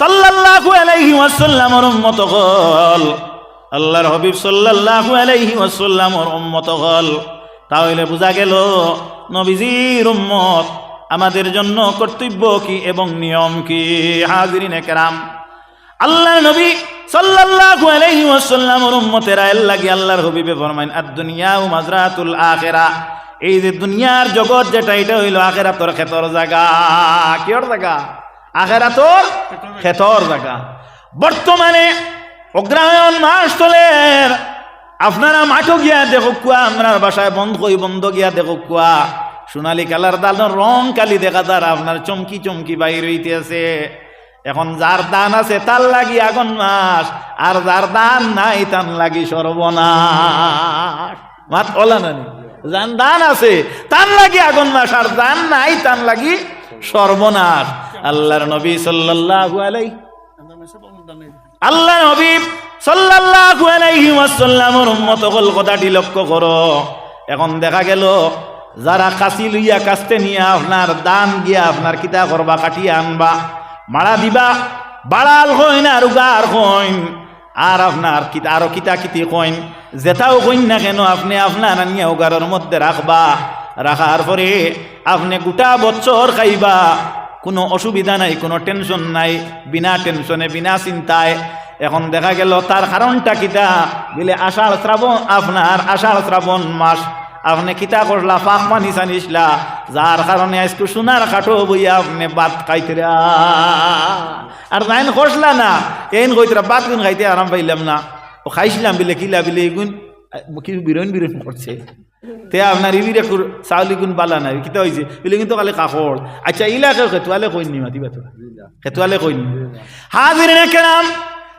সাল্লাল্লাহু আলাইহি ওয়াসাল্লামর উম্মত হল আল্লাহর হাবিব সাল্লাল্লাহু আলাইহি ওয়াসাল্লামর উম্মত হল তাহলে বোঝা গেল, নবীজির উম্মত আমাদের জন্য কর্তব্য কি এবং নিয়ম কি? হাজিরিন একরাম আল্লাহর নবী সাল্লাল্লাহু আলাইহি ওয়াসাল্লামর উম্মতেরা লাগি আল্লাহর হাবিবে ফরমাইন আদ দুনিয়া ও মাজরাতুল আখিরা। এই যে দুনিয়ার জগৎ যেটা, এটা হইল আখেরাতর ক্ষেতর জায়গা। কিয়র জায়গা? আখেরাতর ক্ষেতর জায়গা। বর্তমানে অগ্রায়ণ মাস চলের আপনারা মাঠও গিয়া দেখো কুয়া আপনার বাসায় বন্ধ কই বন্ধ গিয়া দেখো কুয়া সোনালি কালার দাল রং কালি দেখা যার আপনার চমকি চমকি বাইর হইতে আছে। এখন যার দান আছে তার লাগি আগুন মাস আর যার দান নাই তার লাগি সর্বনাশ মাত ওলা নানি যান দান আছে তার লাগি আগুন মাস আর দান নাই তার লাগি সর্বনাশ। আল্লাহর নবী সাল্লাল্লাহু আলাইহি আল্লাহ নবী সাল্লাল্লাহু আলাইহি ওয়াসাল্লামের উম্মত হল কথাটি লক্ষ্য করো। এখন দেখা গেল, যারা কাশি লইয়া কাস্তে নিয়ে আপনার দান গিয়া আপনার কিতা করবা, কাটিয়া আনবা, মারা দিবা বাড়াল হইন আর উগার হইন, আর আপনার কিতা আরও কিতা কিতি কইন যেটাও কইন না কেন আপনি আপনার আনিয়া উগারের মধ্যে রাখবা। রাখার পরে আপনি গোটা বছর খাইবা, কোনো অসুবিধা নাই, কোনো টেনশন নাই, বিনা টেনশনে বিনা চিন্তায়। এখন দেখা গেল তার কারণটা কিতা? বলে, আষাঢ় শ্রাবণ, আপনার আষাঢ় শ্রাবণ মাস। আপনি কিতা করলা, পাক পানি চানিসলা। যার কারণে আজকে সোনার কাঠো বইয়া আপনি বাদ খাইতেরা আর নাইন খসলা না এইন কইতরা বাদ গুণ খাইতে আরাম পাইলাম না। ও খাইছিলাম, বিলে, কিলা, বিলে এগুন কি বিরন বিরন করছে? তে আপনার ইবিরে চাউলি গুণ বালা নাই, কিতা হয়েছে বিলে কিন্তু কালে কাকড় আচ্ছা ইলাকে খেতুয়ালে কইন মাতিবা তো খেতুয়ালে কইন হাজির কেরাম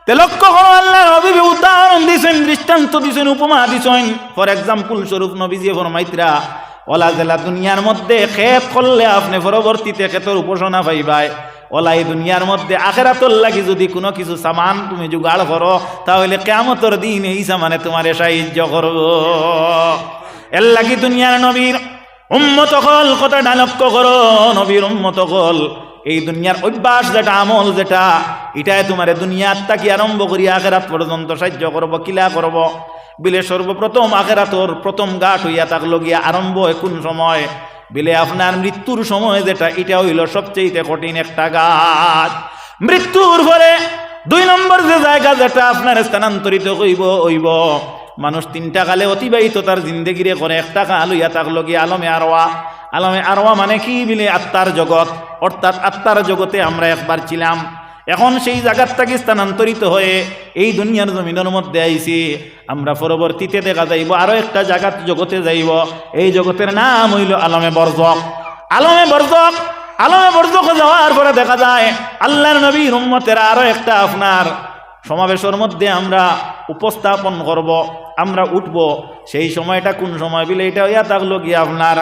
তে লক্ষ্য করো আল্লাহ নবী উদাহরণ দিছেন, দৃষ্টান্ত দিছেন, উপমা দিছেন। ফর এক্সাম্পল স্বরূপ ওলা জেলা দুনিয়ার মধ্যে খেত করলে আপনি পরবর্তীতে ক্ষেতের উপাসনা পাইবাই। ওলা এই দুনিয়ার মধ্যে আখেরাতর লাগি যদি কোনো কিছু সামান তুমি জোগাড় করো তাহলে কেমতর দিন এই সামানে তোমার সাহায্য করব এর লাগি দুনিয়ার নবীর উম্মত হল কথাটা লক্ষ্য করো, নবীর উম্মত হল। এই দুনিয়ার অভ্যাস যেটা, আমল যেটা, এটাই তোমার দুনিয়ার তাকি আরম্ভ করি, আখেরাত পর্যন্ত সাহায্য করব, কিলা করব। বিলে সর্বপ্রথম আখেরাতর প্রথম গাঠ হইয়া থাকল গিয়া আরম্ভ হয় কোন সময়। বিলে আপনার মৃত্যুর সময় যেটা, এটা হইল সবচেয়ে কঠিন একটা গাছ মৃত্যুর পরে দুই নম্বর যে জায়গা যেটা, আপনার স্থানান্তরিত হইব হইব। মানুষ তিনটা কালে অতিবাহিত তার জিন্দগিরে করে, একটা কাল হইয়া থাকল গিয়ে আলমে আরওয়া। আলমে আরওয়া মানে কি বিলে? আত্মার জগৎ। অর্থাৎ আত্মার জগতে আমরা একবার ছিলাম। এখন সেই জায়গার থেকে স্থানান্তরিত হয়ে এই দুনিয়ার জমিনের মধ্যে আইছি। আমরা পরবর্তীতে দেখা যাইব আরও একটা জায়গার জগতে যাইব। এই জগতের নাম হইল আলমে বর্জক। আলমে বর্জক আলমে বর্জক যাওয়ার পরে দেখা যায়, আল্লাহর নবী উম্মতেরা আরও একটা আপনার। সমাবেশের মধ্যে আমরা উপস্থাপন করব, আমরা উঠব। সেই সময়টা কোন সময় বিলে? এটা হইয়া থাকল গিয়ে আপনার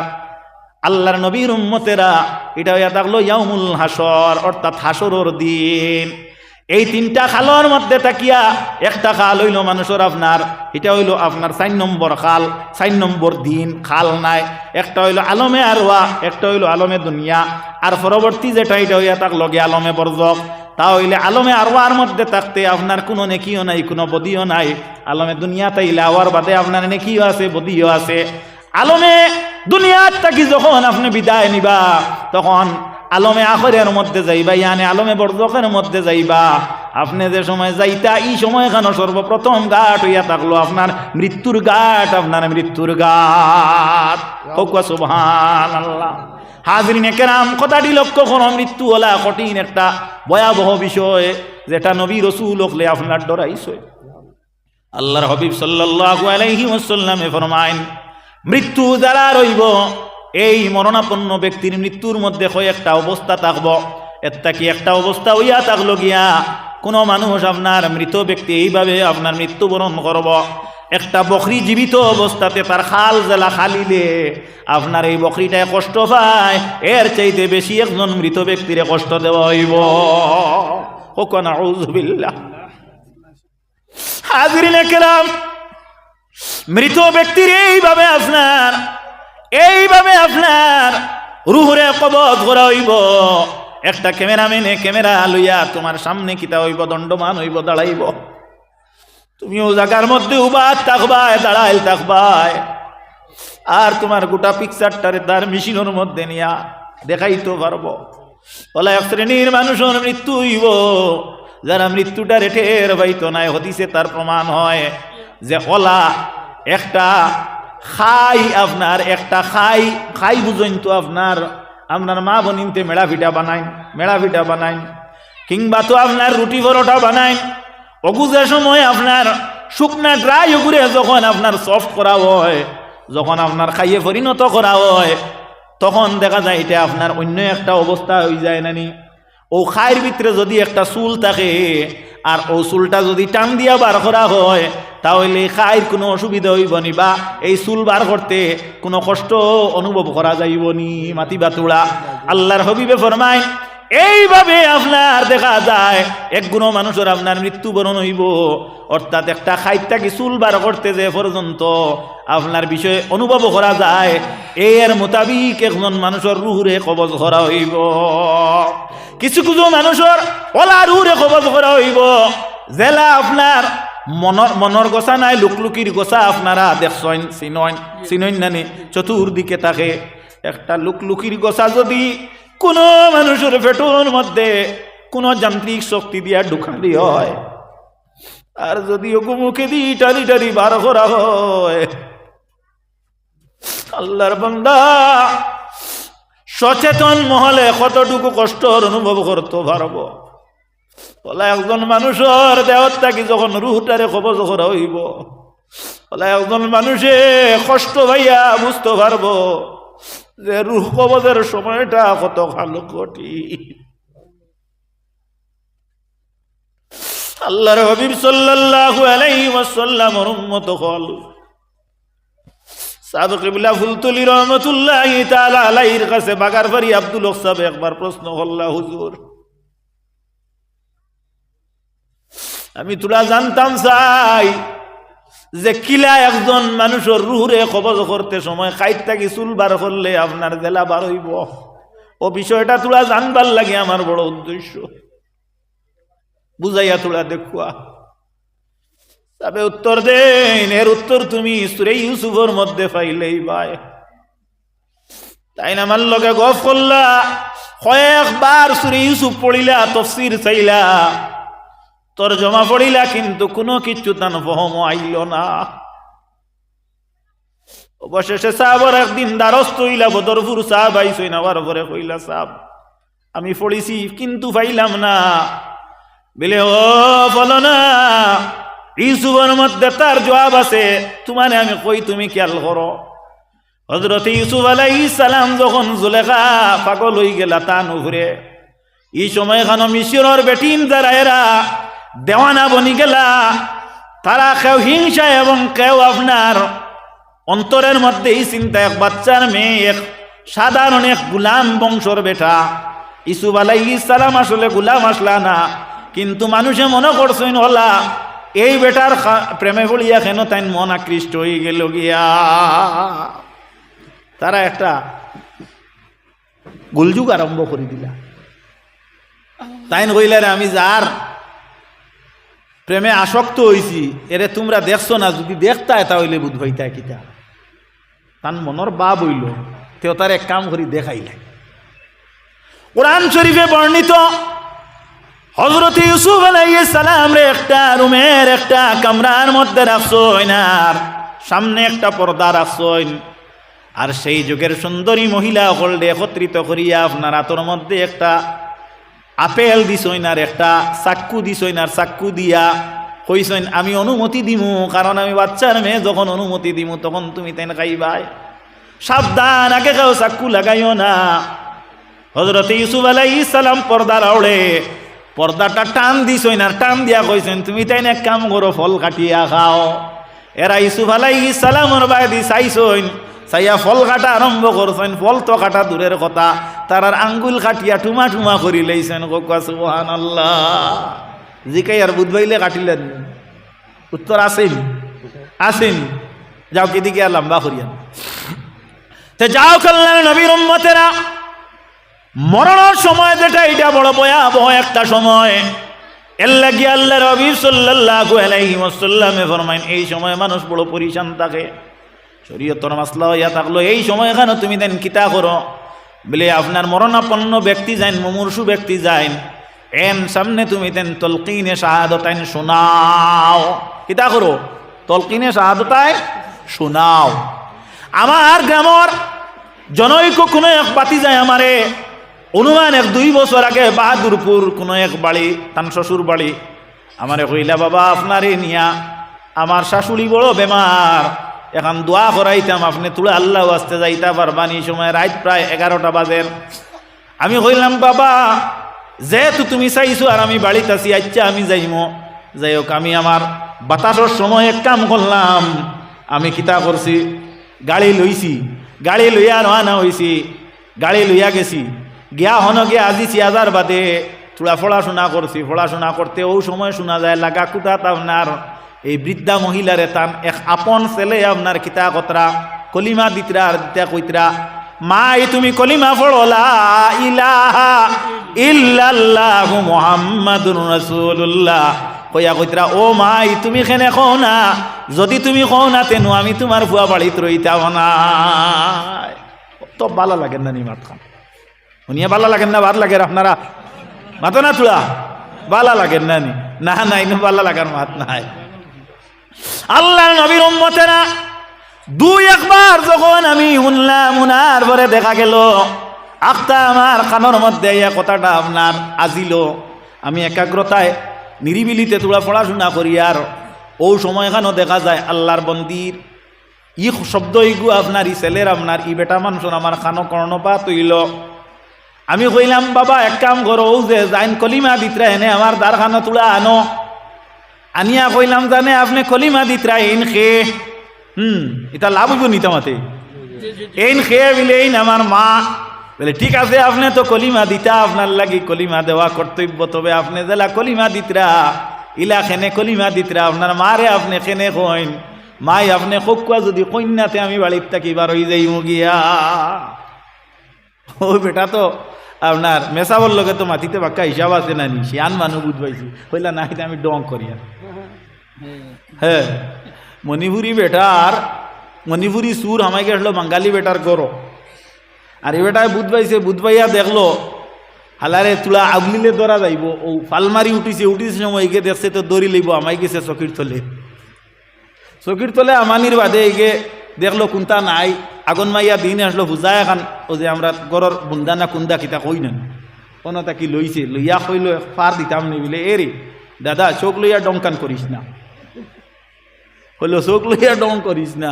আল্লাহর নবীর উম্মতেরা, এটা হইয়া থাকল ইয়ামুল হাসর অর্থাৎ হাসরর দিন। এই তিনটা খালর মধ্যে তাকিয়া একটা খাল হইল মানুষের আপনার, এটা হইল আপনার চার নম্বর খাল, চার নম্বর দিন, খাল নাই। একটা হইল আলমে আরওয়া, একটা হইল আলমে দুনিয়া। আর পরবর্তী যেটা, এটা হইয়া থাক লগে আলমে বর্জক। তা হইলে আলমে আরওয়ার মধ্যে থাকতে আপনার কোনো নেকিও নাই, কোনো বদিও নাই। আলমে দুনিয়া তাইলে আওয়ার বাদে আপনার নেকিও আছে, বদিও আছে। আলমে দুনিয়ার থাকি যখন আপনি বিদায় নিবা, তখন আলমে আখরের মধ্যে যাইবা, ইয়ানে আলমে বর্জকের মধ্যে যাইবা। আপনি যে সময় যাইতা, এই সময় কেন সর্বপ্রথম ঘাট হইয়া থাকল আপনার মৃত্যুর গাঠ, আপনার মৃত্যুর আল্লাহ হাজরিন কেরাম, কথাটি লক্ষ্য করো, মৃত্যু হলা কঠিন একটা ভয়াবহ বিষয়, যেটা নবী রসুল হকলে আপনার ডরাইছে। আল্লাহর হবিব সাল্লাল্লাহু আলাইহি ফরমাইন, মৃত্যু যারা রইব, এই মরণাপন্ন ব্যক্তির মৃত্যুর মধ্যে হয় একটা অবস্থা থাকব। একটা কি একটা অবস্থা হইয়া থাকল গিয়া, কোনো মানুষ আপনার মৃত ব্যক্তি এইভাবে আপনার মৃত্যুবরণ করব। একটা বকরি জীবিত অবস্থাতে তার খাল জেলা খালিলে আপনার এই বকরিটায় কষ্ট পায়, এর চাইতে বেশি একজন মৃত ব্যক্তিরে কষ্ট দেওয়া হইব। হাজিরিনে কেরাম, মৃত ব্যক্তির এইভাবে আপনার এইভাবে আপনার রুহরে কবজ করা হইব। একটা ক্যামেরাম্যানে ক্যামেরা লইয়া তোমার সামনে কিতা হইব, দণ্ডমান হইব, দাঁড়াইব। তুমিও জায়গার মধ্যে উবাদ থাকবায় দাঁড়াইল থাকবায় আর তোমার গোটা পিকচারটারে তার মেশিনের মধ্যে নিয়া দেখাইতে পারব। বলে, এক শ্রেণির মানুষের মৃত্যু হইব। যারা মৃত্যুটা রেটের বাইতো নাই হতিছে তার প্রমাণ হয় যে ওলা একটা খাই আপনার, একটা খাই খাই বুঝেন তো আপনার। আপনার মা বনিনতে মেড়া পিঠা বানাইন মেড়া পিঠা বানাইন। কিংবা তো আপনার রুটি পরোটা বানাইন। অগুজের সময় আপনার শুকনা ড্রাই ওগুরে যখন আপনার সফট করা হয়, যখন আপনার খাইয়ে পরিণত করা হয়, তখন দেখা যায় এটা আপনার অন্য একটা অবস্থা হয়ে যায় নানি। ও খায়ের ভিতরে যদি একটা চুল থাকে, আর ও চুলটা যদি টান দিয়া বার করা হয়, তাহলে খায়ের কোনো অসুবিধা হইব নি বা এই চুল বার করতে কোনো কষ্ট অনুভব করা যাইব নি, মাটি বাতুড়া আল্লাহর হবিবে ফরমায় এইভাবে আপনার দেখা যায়, এক গুণ মানুষের আপনার মৃত্যুবরণ হইব। অর্থাৎ একটা খাইত্যাকে চুল বার করতে যে পর্যন্ত আপনার বিষয়ে অনুভব করা যায়, এর মোতাবিক একজন মানুষের রুহুরে কবজ করা হইব। কিছু কিছু মানুষের ওলা রুহুরে কবজ করা হইব। জেলা আপনার মনৰ মনৰ গছা নাই লুকলুকির গছা আপনারা দেখছেন চিনইন চিনইন নানি চতুর্দিকে থাকে একটা লুকলুকির গছা যদি কোনো মানুষের পেটর মধ্যে কোনো যান্ত্রিক শক্তি দিয়া ঢুকালি হয়। আর যদি ওকে মুখে দি টালি টালি বার করা হয়, আল্লাহর বান্দা সচেতন মহলে কতটুকু কষ্টর অনুভব করতে পারব? বলে, একজন মানুষের দেহত থাকি যখন রুহটারে কবজ করা হইব, বলে, একজন মানুষে কষ্ট ভাইয়া বুঝতে পারব যে রুহ কবজের সময়টা কত ভালো কটি আল্লাহর হবিব সাল্লাল্লাহু আলাইহি ওয়াসাল্লামর উম্মত হল। সাবেক ইবলা ফুলতুলি রহমতুল্লাহি তাআলা আলাইহির কাছে বাগারবাড়ি আব্দুল হক সাহেব একবার প্রশ্ন করলা, হুজুর। আমি তোরা জানতাম চাই যে কিলা একজন মানুষের রুহুরে কবজ করতে সময় খাইত থাকি চুল বার করলে আপনার জেলা বার হইব? ও বিষয়টা তোরা জানবার লাগে আমার বড় উদ্দেশ্য। বুঝাইয়া তোরা দেখুয়া। তবে উত্তর দেন, এর উত্তর তুমি সুরে ইউসুফের মধ্যে পাইলেই ভাই তাই না আমার লগে গফ করলা, কয়েকবার সুরে ইউসুফ পড়িলা, তফসির চাইলা। তোর জমা পড়িলা কিন্তু কোনো কিছু তান ফহম আইল না। অবশেষে সাহাবর একদিন দ্বারস্থ হইলা, বদরপুর সাহাব আইসই না পরে কইলা, সাহাব, আমি পড়িছি, কিন্তু পাইলাম না। বলে, ও বলো না ইউসুফের মধ্যে তার জবাব আছে, তোমারে আমি কই, তুমি খেয়াল করো। হজরত ইউসুফ আলাই সালাম যখন জুলেখা পাগল হয়ে গেলা তা নুভরে এই সময় খানো মিশরের বেটিন যারা, এরা দেওয়ানা বনি গেলা। তারা কেউ হিংসা এবং কেউ আপনার অন্তরের মধ্যে এই চিন্তা, এক বাচ্চার মেয়ে, এক সাধারণ এক গুলাম বংশর বেটা। ইসুফ আলাই সালাম আসলে গুলাম আসলা না, কিন্তু মানুষে মনে করছেন, হলা, এই বেটার প্রেমে পড়িয়া কেন তাই মন আকৃষ্ট হয়ে গেল গিয়া? তারা একটা গোলযুগ আরম্ভ করে দিলা। তাইন কইলারে, আমি যার প্রেমে আসক্ত হইছি, এরে তোমরা দেখছ না, যদি দেখতায় তাহলে বুধ হইতা কিতা। তান মনের বা বইল তেও তার এক কাম করি দেখাইলে। কোরআন শরীফে বর্ণিত হজরত ইউসুফ আলাইহিস সালাম রে একটা রুমের একটা কামরার মধ্যে রাখছইন, আর সামনে একটা পর্দা রাখছইন। আর সেই যুগের সুন্দরী মহিলা হলডে একত্রিত করিয়া আপনার হাতের মধ্যে একটা আপেল দিছইন আর একটা চাক্কু দিছইন আর চাক্কু দিয়া কইসইন আমি অনুমতি দিমু, কারণ আমি বাচ্চার মেয়ে, যখন অনুমতি দিমু, তখন তুমি তেন খাইবাই। সাবধান, আগে কেউ চাক্কু লাগাইও না। হজরত ইউসুফ আলাই সালাম পর্দার আওড়ে, পর্দাটা টান দিছইন আর টান দিয়া কইছেন, তুমি তাই এক কাম করো, ফল কাটিয়া খাও। এরা ইউসুফ আলাই সালামর বাদি চাইছইন চাইয়া ফল কাটা আরম্ভ করছেন ফল তো কাটা দূরের কথা। তারার আঙ্গুল কাটিয়া টুমা টুমা করি লইছেন কোকা সুবহান আল্লাহ জিকাই আর বুধবাইলে কাটিলেন। উত্তর আসেন আসেন যাও কিদিকে আর লম্বা করিয়া তে যাও কল্যাণ নবীর উম্মতেরা। মরণের সময় যেটা এটা বড় ভয়াবহ একটা সময়। এর লাগি আল্লাহ রবি সাল্লাল্লাহু আলাইহি ওয়াসাল্লামে ফরমাইন, এই সময় মানুষ বড় পরিশান থাকে। শরীয়তর মাসলা ইয়া থাকল, এই সময় এখানে তুমি দেন কিতা করো? বলে, আপনার মরণাপন্ন ব্যক্তি যাইন, মুমূর্ষু ব্যক্তি যাইন, এন সামনে তুমি তেন তলকিনে শাহাদতাইন শোনাও। কিতা করো? তলকিনে শাহাদতাই শোনাও। আমার গ্রামর জনৈক কোনো এক পাতি যায় আমারে, অনুমান এক দুই বছর আগে বাহাদুরপুর কোনো এক বাড়ি, তান শ্বশুর বাড়ি, আমারে কইলা, বাবা আপনারে নিয়া, আমার শাশুড়ি বড় বেমার এখন দোয়া করাইতাম, আপনি তুলে আল্লাহ আসতে যাইতা পারবানি। এই সময় রাত প্রায় এগারোটা বাজের আমি কইলাম, বাবা, যেহেতু তুমি চাইছো আর আমি বাড়িতে আছি আচ্ছা আমি যাইমো। যাই হোক, আমি আমার বাতাসের সময় এক কাম করলাম। আমি কিতা করছি? গাড়ি লইছি। গাড়ি লইয়া রওনা হইছি। গাড়ি লইয়া গেছি। গিয়া হন গিয়া আজি চিয়াজার বাদে থোড়া পড়াশোনা করছি। পড়াশোনা করতে ও সময় শোনা যায়, লাগা আপনার এই বৃদ্ধা মহিলারে তান এক আপন ছেলে আপনার কিতা কতরা কলিমা দিতরা আর দিতা কইতরা মাই, তুমি কলিমা পড়লা ইলাহা ইল্লাল্লাহু মুহাম্মাদুর রাসূলুল্লাহ কইয়া কইতরা ও মাই, তুমি খেনে কও না? যদি তুমি কও না তেনু আমি তোমার ভুয়া বাড়িত রইতাম না। তো ভালো লাগেন না নি মাত খান শুনিয়া ভালো লাগেন না ভালো লাগে আপনারা? মাতো না তুলা। ভালো লাগেন না নি, না না ইনো ভালো লাগার মাত নাই। আল্লাহ নবীর উম্মতেরা দুই একবার যখন আমি শুনলাম উনার পরে দেখা গেল, আখতা আমার কানের মধ্যে এই কথাটা আপনার আজিল। আমি একাগ্রতায়, নিরিবিলিতে তোরা পড়াশোনা করি আর ও সময়খানও দেখা যায় আল্লাহর বন্দির। ই শব্দ ইগু আপনার, ই ছেলের আপনার, ই বেটা মানুষের আমার খানো কর্ণপাত হইল। আমি কইলাম, বাবা, এক কাম করো যে যাইন কলিমা দিতরা, এনে আমার দ্বার খানো তুলা আনো। আনিয়া কইলাম, জানে আপনি কলিমা দিতরা ইন খে। হুম, এটা লাভ হইব নিতে মাতে এইন খেয়ে বিলেইন আমার মা। বলে, ঠিক আছে, আপনি তো কলিমা দিতা, আপনার লাগি কলিমা দেওয়া কর্তব্য, তবে আপনি জেলা কলিমা দিতরা, ইলা খেনে কলিমা দিতরা, আপনার মারে আপনি খেনে কইন। মাই আপনি খোকুয়া যদি কন্যাতে আমি বাড়ির থাকি, বার হয়ে যাই গিয়া। ও বেটা তো, আপনার মেসাবর লগে তো মাটিতে বাক্কা হিসাব আছে না নি? শিয়ান মানুষ বুঝবাইছি হইলা না আমি ডং করিয়া। হ্যাঁ মণিপুরি বেটার, মণিপুরি সুর আমাকে আসলো, বাঙালি বেটার করো আর এ বেটায় বুধ পাইছে বুধ পাইয়া দেখল হালারে তুলা আগলিলে ধরা যাইব ও ফালমারি উঠিছে উঠিছে সময় এগে দেখছে তো দড়ি লইব আমাই গেছে চকির তলে। চকির তলে আমানির বাদে এগে দেখল কোনটা নাই, আগুন মাইয়া দিন আসলো বুঝা এখন ও যে আমরা গরর বুন্দা না কুন্দা কিতা কই না কোনো তাকি লইছে লইয়া কইল ফার দিতাম নি বলে, এ রে দাদা চোখ লইয়া ডঙ্কান করিস না। হইল, চোখ লইয়া ডং করিস না।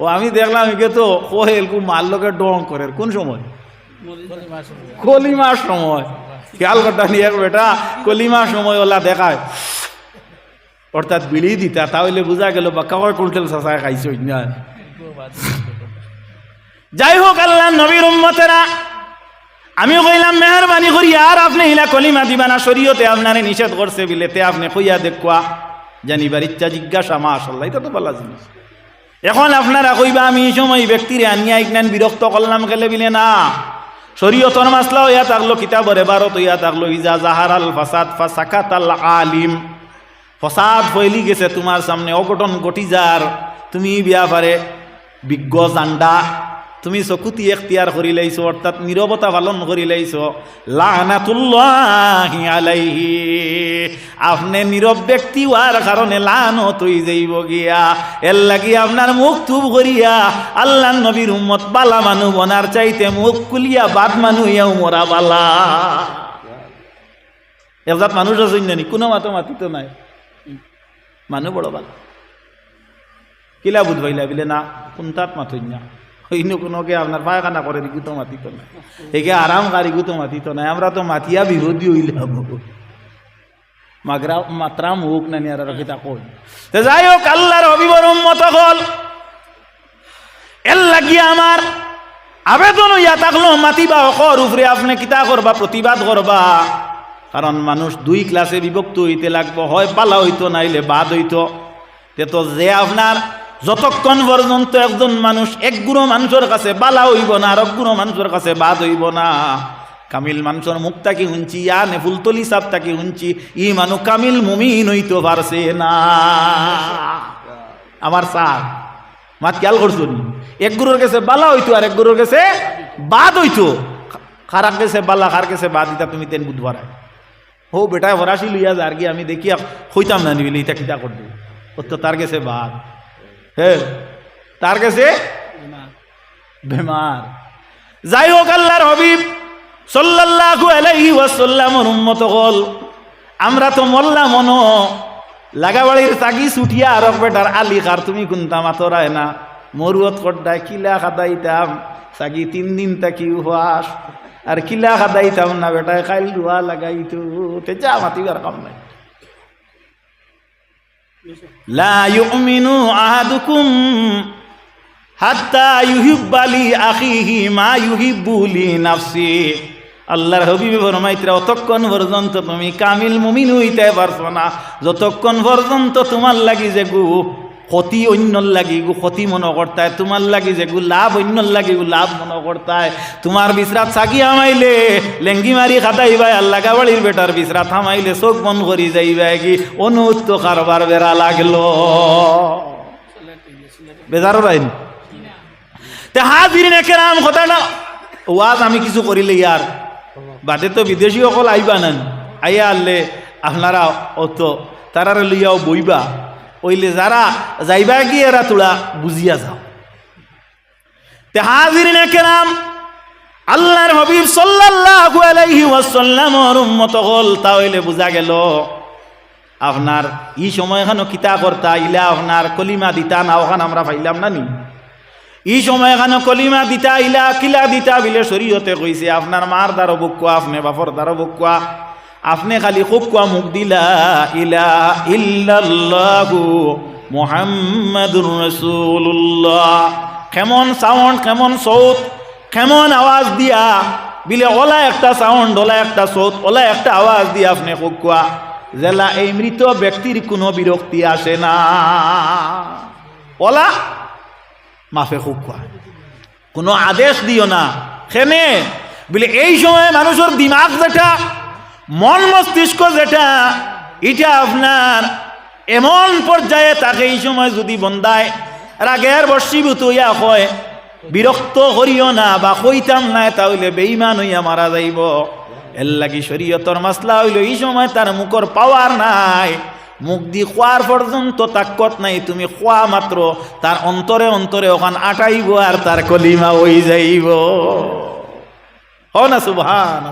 ও, আমি দেখলাম একে তো কোহেল কু মার লোকে ডং করে। কোন সময়? কলিমার সময়। খেয়াল করতা নিয়ে বেটা, কলিমার সময় ওলা দেখায়। অর্থাৎ বিড়ি দিতা, তাহলে বোঝা গেল বা কাবার কুইন্টাল চাষায় খাইছে না যাই হোক, আল্লাহ নবীর উম্মতেরা আমি কইলাম, মেহরবানি করি, আর আপনি ইলা কলিমা দিবা না, শরীয়তে আপনারে নিষেধ করছে বিলেতে, আপনি কইয়া দেখুয়া। জানিবার ইচ্ছা জিজ্ঞাসা মা আসল্লাহ এটা তো বলা জিনিস। এখন আপনারা কইবা, আমি এই সময় ব্যক্তিরে আনিয়া ইগনান বিরক্ত করলাম গেলে বিলে না? শরীয়তর মাসলাও ইয়া থাকল, কিতাবর এবারত ইয়া থাকল, ইজা জাহার আল ফাসাদ ফাসাকাত আল আলিম। ফসাদ ফয়লি গেছে তোমার সামনে, অঘটন ঘটি যার। তুমি বিয়া পারে বিজ্ঞ জান্ডা তুমি চকুতি এখতিয়ার কৰি লাইছো অৰ্থাৎ নীৰৱতা পালন কৰি লাইছো লানাতুল্লাহি আলাইহি। আপনি নীরব ব্যক্তি হওয়ার কারণে লানত হয়ে যাইব গিয়া। এর লাগি আপনার মুখ তুব করিয়া আল্লাহ নবীর উম্মত বালা মানু বনার চাইতে মুখ কুলিয়া বাদ মানু ইয়াও মরা বালা। এজাত মানুষ আছে নি? কোনো মাতো মাতিত নাই। মানুহ বড় বালা। কিলা বুধবাইলা বিলে, না, কোনটাত মাথই না অন্য কোনোকে আপনার পায়খানা করে গুতো মাতিত না। একে আরাম গাড়ি মাতিত নাই আমরা তো মাতিয়া বিরোধী মাগরা মাত্রাম হোক না নিয়ার রকিতা কই। তো যাই হোক, আল্লাহর হল। এর আমার আবেদন ইয়া থাকল, মাতিবা অকর উপরে আপনি কিতা করবা, প্রতিবাদ করবা। কারণ মানুষ দুই ক্লাসে বিভক্ত হইতে লাগবো, হয় পালা হইতো, নাইলে বাদ হইতো। তে তো যে আপনার যতক্ষণ পর্যন্ত একজন মানুষ এক গুণো মানুষের কাছে বালা হইব না, আর এক গুণো মানুষের কাছে বাদ হইব না। কামিল মানুষের মুখ তাকে শুনছি ইয়া নেফুলতলি সাপ তাকে শুনছি ই মানুষ কামিল মুমিন হইতে পারছে না। আমার স্যার, মাত খেয়াল করছ নি এক গুরুর কাছে বালা হইতো আর এক গুরুর কাছে বাদ হইতো। খারাপ গেছে বালা, খার গেছে বাদ দিতা তুমি তেন বুধবার হো বেটা ফরাসি লইয়া যার কি আমি দেখি হইতাম না, নিবিলি, ইটা কিতা করবি? ও তো তার গেছে বাদ। হে তার কাছে? বেমার। যাই হোক আল্লাহর হবিব সাল্লাল্লাহু আলাইহি ওয়াসাল্লামর উম্মত হল। আমরা তো মল্লা মনো। লাগাবাড়ির তাগি ছুটিয়া আর বেটার আলি খার তুমি কোনটা মাতরায় না? মরুয়ত কড্ডায় কিলা খাদাইতাম সাগি তিন দিন তাকি উহাস আর কিলা খাদাইতাম না বেটায় খাইল রুয়া লাগাইতো। তেজা মাতিবার কাম নাই। লা ইউমিনু আহাদুকুম হাত্তা ইউহিব্বালি আখিহি মা ইউহিব্বুলি নাফসি। আল্লাহর হবিবে ফরমাইতে অতক্ষণ পর্যন্ত তুমি কামিল মুমিন হইতে পারছ না। যতক্ষণ পর্যন্ত তোমার লাগি যে গু ক্ষতি অন্যর লাগি গু, ক্ষতি মনে করতায় তোমার লাগি যে গু, লাভ অন্যর লাগি গু, লাভ মনে করতায় তোমার বিসরাত সাকি আমাইলে লেঙ্গি মারি খাতাইবাই আল্লাহ গাবাড়ির বেটার বিসরাত থামাইলে চোখ বন করি যাইবাই কি, অনুত্ত কারবার বেড়া লাগল। বেজারও রাইনি তে হাজিরিন কেরাম কথাটা ওয়াজ আমি কিছু করিলে ইয়ার বাদে তো বিদেশি অকল আইবা নেন। আইয়া আনলে, আপনারা অত তারারে লইয়াও বইবা। ওইলে যারা যাইবা কি এরা তোলা বুঝিয়া যাও। তে হাজিরিন কেরাম, আল্লাহর হবিব সাল্লাল্লাহু আলাইহি ওয়াসাল্লামর উম্মত হল তাহলে বুঝা গেল, আপনার ই সময় এখানো কিতা করতা ইলা আপনার কলিমা দিতা, না ওখান আমরা পাইলাম না নি? ই সময় এখানে কলিমা দিতা ইলা কিলা দিতা বিলে শরীয়তে কইছে, আপনার মার দ্বারা বকুয়া, আপনি বাপর দ্বারা বকুয়া। আপনি খালি খুব কোয়া মুখ দিলা, ইলা ইল্লাল্লাহু মুহাম্মাদুর কেমন সাউন্ড কেমন সৌত, কেমন আওয়াজ দিয়া, বিলে ওলা একটা সাউন্ড ওলা একটা সৌত, ওলা একটা আওয়াজ দিয়া আপনি খুব কোয়া জেলা এই মৃত ব্যক্তির কোনো বিরক্তি আসে না। ওলা, মাফে খুব কয় কোনো আদেশ দিও না। খেনে বলে এই সময় মানুষের দিমাগ যেটা মন মস্তিষ্ক যেটা, এটা আপনার এমন পর্যায়ে তাকে এই সময় যদি বন্দায় রাগের বর্ষীভূত হইয়া হয় বিরক্ত করিও না বা কইতাম না, তাহলে বেইমান হইয়া মারা যাইব। এর লাগি শরীয়তর মাসলা হইল, এই সময় তার মুখর পাওয়ার নাই। মুখ দি খোয়ার পর্যন্ত তাকত নাই, তুমি খোয়া মাত্র, তার অন্তরে অন্তরে ওখান আটাইব আর তার কলিমা ওই যাইব। হ না সুবহান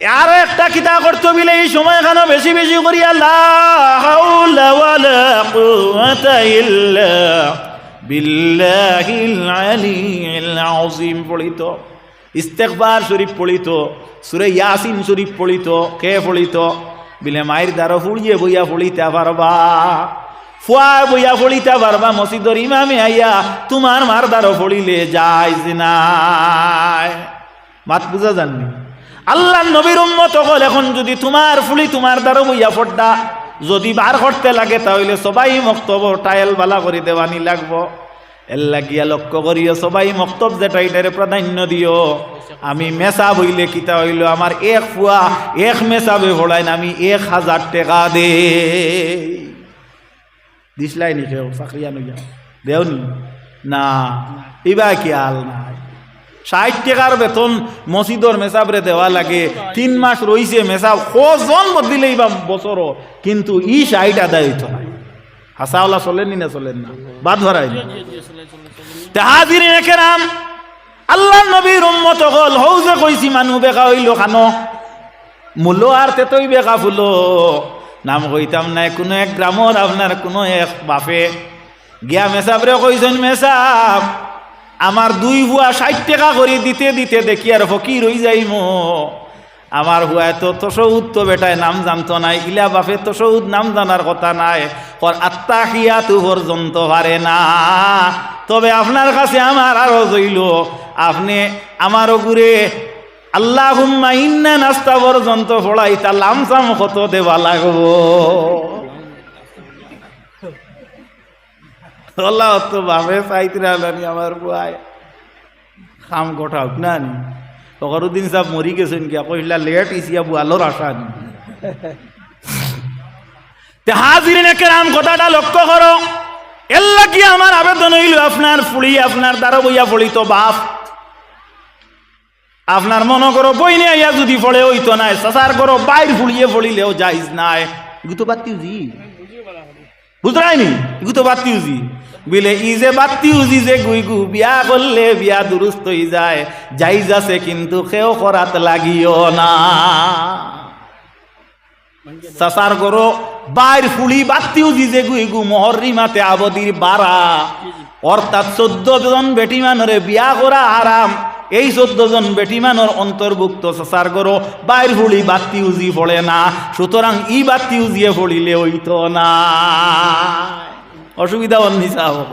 আরও একটা কিতা করতে বিলে এই সময় এখানে বেশি বেশি করি, আল্লাহ হাওলা ওয়ালা কুওয়াতা ইল্লা বিল্লাহিল আলিয়্যিল আযীম পড়িত। ইস্তেকবার শরীফ পড়িত, সুরে ইয়াসিন শরীফ পড়িত, কে পড়িত? বিলে মায়ের দ্বারা ফুড়িয়ে বইয়া ফুড়িতে পারবা ফুয়া বইয়া ফুড়িতে পারবা, মসজিদর ইমামে আইয়া তোমার মার দ্বারা ফুড়িলে যাই নাই। মাত বুঝা জাননি আল্লাহ নবীর উম্মত হল, এখন যদি তোমার ফুলি তোমার দ্বারা বইয়া ফড্ডা যদি বার করতে লাগে, তাহলে সবাই মক্তব টাইল বালা করে দেওয়ানি লাগবো। এর লাগিয়া লক্ষ্য করিও, সবাই মক্তব যেটা এটারে প্রাধান্য দিও। আমি মেসা বইলে কিতা হইল, আমার এক ফুয়া এক মেসাবে ভোড়াইন আমি এক হাজার টাকা দে। দিসলাই নি চাকরিয়া নইয়া। দেওনি? না, ইবা কি আল নাই। ষাট টাকার বেতন মসজিদর মেসাবরে দেওয়া লাগে। তিন মাস রইছে মেসাব কজন বদলিলে ইবা বছর কিন্তু ই ষাট আদায় হইতো না। হাসাওয়ালা চলেননি না চলেন না? বাদ ধরাই হাজির একেরাম আল্লাহ নবীর উম্মত হল। যে কইছি মানুহ বেকা হইল খানো। মূল্য আর তেতই বেকা ফুলো। নাম কইতাম নাই কোনো এক গ্রামর আপনার কোনো এক বাপে। গিয়া মেসাবরে কইছেন মেসাব আমার দুই হুয়া ষাট টাকা করে দিতে দিতে দেখি আর ফকির হই যাইম আমার হুয়ায় তো তসৌদ তো বেটায়, নাম জানতো নাই। ইলা বাপে তসৌদ নাম জানার কথা নাই। ওর আত্মা খিয়া তু পর্যন্ত পারে না। তবে আপনার কাছে আমার আরও জইল। আপনি আমারও ঘুরে আল্লাহ ইন্না নাস্তা পর্যন্ত পড়াই তা লামসাম কত দেওয়া লাগবো। আল্লাহ তো বাবে চাইতে রানি আমার বুয়ায় খাম গোটাওক না নি? ফখরুদ্দিন সাহেব মরি গেছেন কিয়া কইলা লেট ইসিয়া বুয়ালোর আশা তে হাজিরিনে কেরাম কথাটা লক্ষ্য করো এল্লা কি আমার আবেদন হইল? আপনার ফুড়ি আপনার দ্বারা বইয়া তো বাপ। আপনার মনে করো বই নিয়ে আইয়া যদি ফলে হইতো নাই। সাসার করো বাইর ফুলিয়ে ফড়িলেও যাইজ নাই। এগুলো তো বাতি উজি বুঝরাইনি? এগুলো তো বাতি উজি। বিলে, ই যে বাতি উজি যে গুই গু, বিয়া করলে বিয়া দুরুস্ত হয়ে যায়। যাইজ আছে কিন্তু সেও করাত লাগিও না। সাসার গরো বাইর ফুলি বাত্তিও জিজে গুই গু মহরিমাতে আবদির বারা অর্থাৎ চোদ্দ জন বেটি মানরে বিয়া করা হারাম এই চোদ্দ জন বেটিমানোর অন্তর্ভুক্ত সাসার গরো বাইর ফুলি বাত্তি উজি ফলে না সুতরাং ই বাতি উজিয়ে ফলিলে হইত না অসুবিধা অন্যিসা হব।